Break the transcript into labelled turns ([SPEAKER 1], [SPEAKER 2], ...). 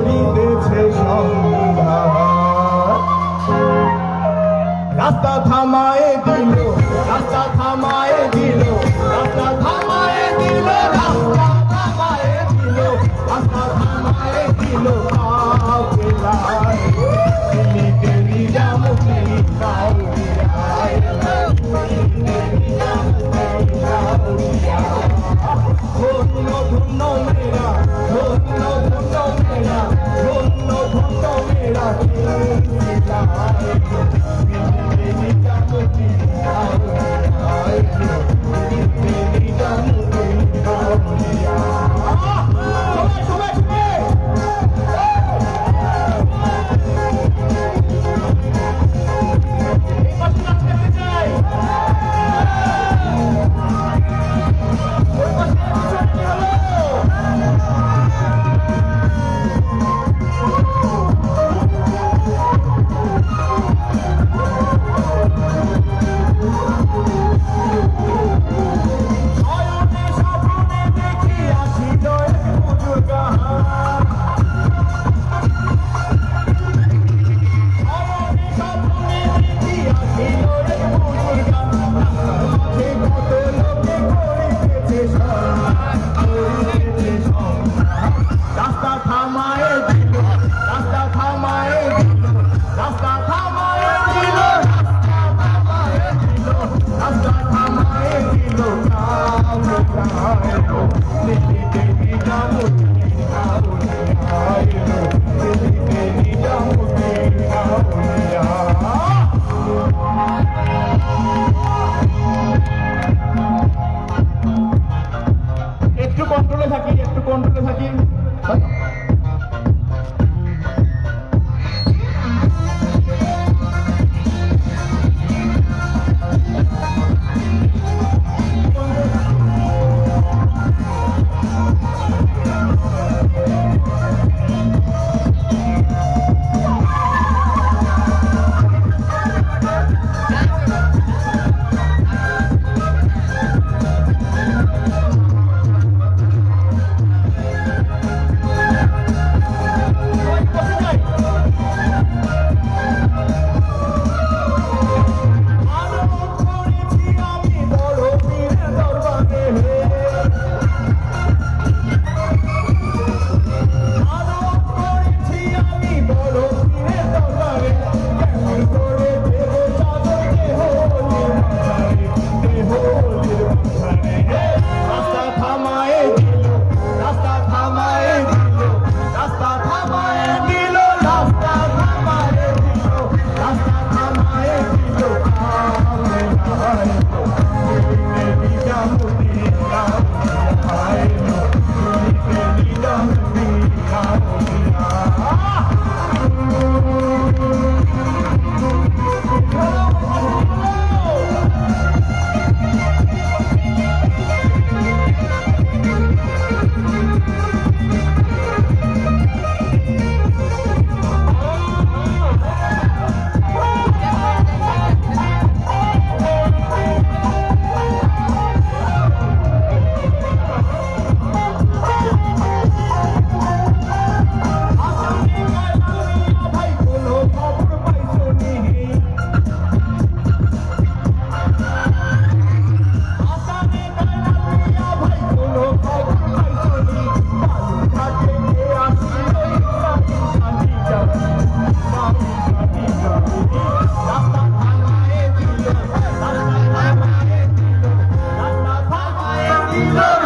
[SPEAKER 1] করিতেছে সন্ধ্যা রাস্তা থামায় দিনে love. Thank you. রাস্তা থামায়ে